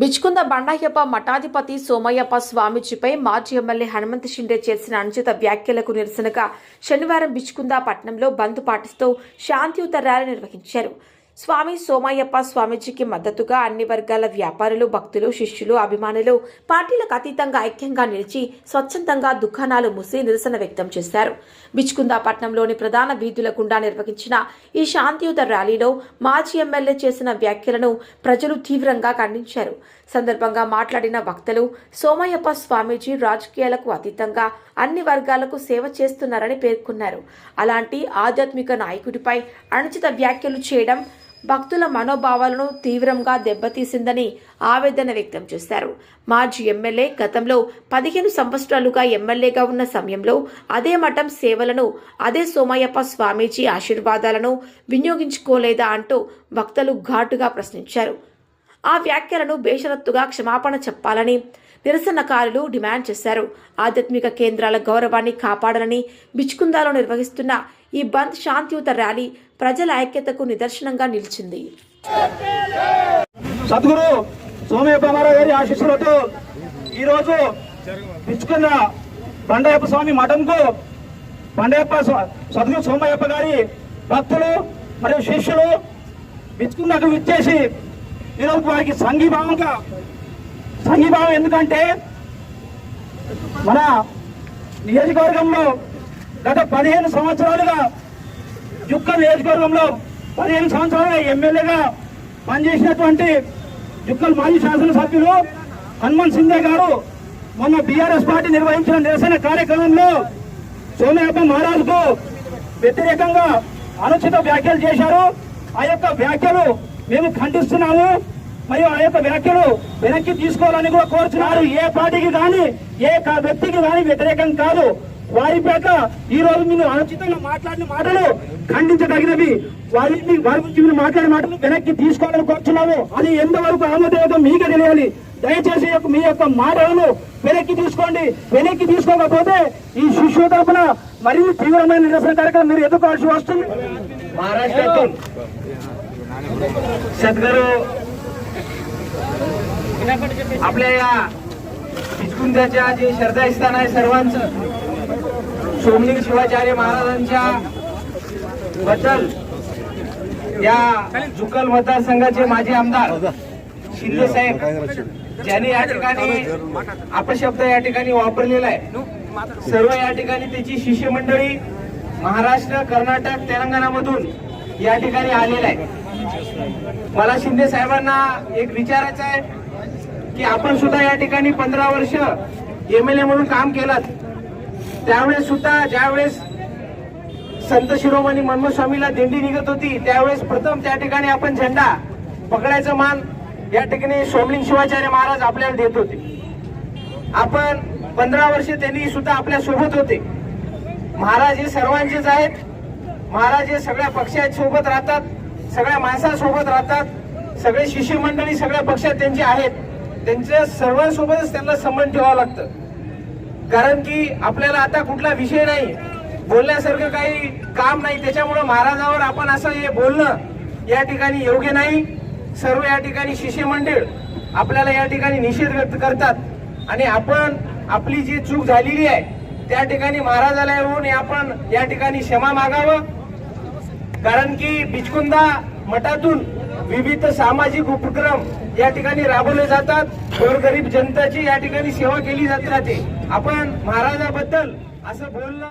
బిచ్కుంద బండాయప్ప మఠాధిపతి సోమయ్యప్ప స్వామీజీపై మాజీ ఎమ్మెల్యే హనుమంత్ షిండే చేసిన అనుచిత వ్యాఖ్యలకు నిరసనగా శనివారం బిచ్కుంద పట్టణంలో బంద్ పాటిస్తూ శాంతియుత ర్యాలీ నిర్వహించారు. స్వామి సోమయ్యప్ప స్వామీజీకి మద్దతుగా అన్ని వర్గాల వ్యాపారులు భక్తులు శిష్యులు అభిమానులు పార్టీలకు అతీతంగా ఐక్యంగా నిలిచి స్వచ్ఛందంగా దుకాణాలు మూసి నిరసన వ్యక్తం చేశారు. బిచ్కుంద పట్టణంలోని ప్రధాన వీధుల గుండా నిర్వహించిన ఈ శాంతియుత ర్యాలీలో మాజీ ఎమ్మెల్యే చేసిన వ్యాఖ్యలను ప్రజలు తీవ్రంగా ఖండించారు. సందర్భంగా మాట్లాడిన వక్తలు సోమయ్యప్ప స్వామీజీ రాజకీయాలకు అతీతంగా అన్ని వర్గాలకు సేవ చేస్తున్నారని పేర్కొన్నారు. అలాంటి ఆధ్యాత్మిక నాయకుడిపై అనుచిత వ్యాఖ్యలు చేయడం భక్తుల మనోభావాలను తీవ్రంగా దెబ్బతీసిందని ఆవేదన వ్యక్తం చేశారు. మాజీ ఎమ్మెల్యే గతంలో పదిహేను సంవత్సరాలుగా ఎమ్మెల్యేగా ఉన్న సమయంలో అదే మఠం సేవలను అదే సోమయ్యప్ప స్వామీజీ ఆశీర్వాదాలను వినియోగించుకోలేదా అంటూ భక్తులు ఘాటుగా ప్రశ్నించారు. ఆ వ్యాఖ్యలను బేషరత్తుగా క్షమాపణ చెప్పాలని నిరసనకారులు డిమాండ్ చేశారు. ఆధ్యాత్మిక కేంద్రాల గౌరవాన్ని కాపాడాలని బిచ్కుందాలో నిర్వహిస్తున్న ఈ బంద్ శాంతియుత ర్యాలీ ప్రజల ఐక్యతకు నిదర్శనంగా నిలిచింది. సద్గురు సోమయ్యప్ప గారి ఆశీస్సులతో ఈరోజు పిచ్చుకున్న బండయప్ప స్వామి మఠంకు బండయ్యప్ప స్వ- సద్గురు సోమయ్యప్ప గారి భక్తులు మరియు శిష్యులు పిచ్చుకున్నకు విచ్చేసి ఈరోజు వారికి సంఘీభావంగా సంఘీభావం ఎందుకంటే మన నియోజకవర్గంలో గత పదిహేను సంవత్సరాలుగా యుక్క నియోజకవర్గంలో పదిహేను సంవత్సరాలుగా ఎమ్మెల్యేగా పనిచేసినటువంటి యుక్కల్ మాజీ శాసనసభ్యులు హనుమంత్ సింధే గారు మొన్న బీఆర్ఎస్ పార్టీ నిర్వహించిన నిరసన కార్యక్రమంలో సోమయాప మహారాజుకు వ్యతిరేకంగా అనుచిత వ్యాఖ్యలు చేశారు. ఆ యొక్క వ్యాఖ్యలు మేము ఖండిస్తున్నాము. మరియు ఆ యొక్క వ్యాఖ్యలు వెనక్కి తీసుకోవాలని కూడా కోరుతున్నారు ఏ పార్టీకి కానీ ఏ కా- వ్యక్తికి కానీ వ్యతిరేకం కాదు. వారి పేట ఈ రోజు మీరు అనుచితంగా మాట్లాడిన మాటలు ఖండించదగినవి వారి మీ- వారి గురించి మీరు మాట్లాడిన మాటలు వెనక్కి తీసుకోవాలని కోరుతున్నాము అది ఎంతవరకు ఆమోదయోగం మీకే తెలియాలి దయచేసి యొక్క- మీ యొక్క మాటలను వెనక్కి తీసుకోండి వెనక్కి తీసుకోకపోతే ఈ శిష్యు తరపున మరింత తీవ్రమైన నిరసన కార్యక్రమం మీరు ఎదుర్కోవాల్సి వస్తుంది महाराष्ट्रातून सद्गुरू आपल्या या पिचकुंद्याच्या जे श्रद्धास्थान आहे सर्वांचं सोमलिंग शिवाचार्य महाराजांच्या बद्दल या जुकल मतदारसंघाचे माजी आमदार शिंदे साहेब ज्यांनी या ठिकाणी अपशब्द या ठिकाणी वापरलेला आहे. सर्व या ठिकाणी त्याची शिष्यमंडळी महाराष्ट्र कर्नाटक तेलंगणामधून या ठिकाणी आलेला आहे मला शिंदे साहेबांना एक विचारायचं आहे की आपण सुद्धा या ठिकाणी पंधरा वर्ष एम एल ए म्हणून काम केलं त्यावेळेस सुद्धा ज्यावेळेस संत शिरोमणी मनमोहन स्वामीला दिंडी निघत होती त्यावेळेस प्रथम त्या ठिकाणी आपण झेंडा पकडायचं मान या ठिकाणी सोमलिंग शिवाचार्य महाराज आपल्याला देत होते. आपण पंधरा वर्ष त्यांनी सुद्धा आपल्यासोबत होते. महाराज हे सर्वांचेच आहेत. महाराज हे सगळ्या पक्षासोबत राहतात सगळ्या माणसासोबत राहतात सगळे शिष्यमंडळी सगळ्या पक्षात त्यांचे आहेत. त्यांच्या सर्वांसोबतच त्यांना संबंध ठेवावं लागतं. कारण की आपल्याला आता कुठला विषय नाही. बोलण्यासारखं काही काम नाही. त्याच्यामुळं महाराजावर आपण असं हे बोलणं या ठिकाणी योग्य नाही. सर्व या ठिकाणी शिष्यमंडळ आपल्याला या ठिकाणी निषेध व्यक्त करतात. आणि आपण आपली जी चूक झालेली आहे त्या ठिकाणी महाराजाला येऊन आपण या ठिकाणी क्षमा मागावं. कारण की बिचकुंदा मठातून विविध सामाजिक उपक्रम या ठिकाणी राबवले जातात. गोरगरीब जनताची या ठिकाणी सेवा केली जात राहते. आपण महाराजाबद्दल असं बोलणं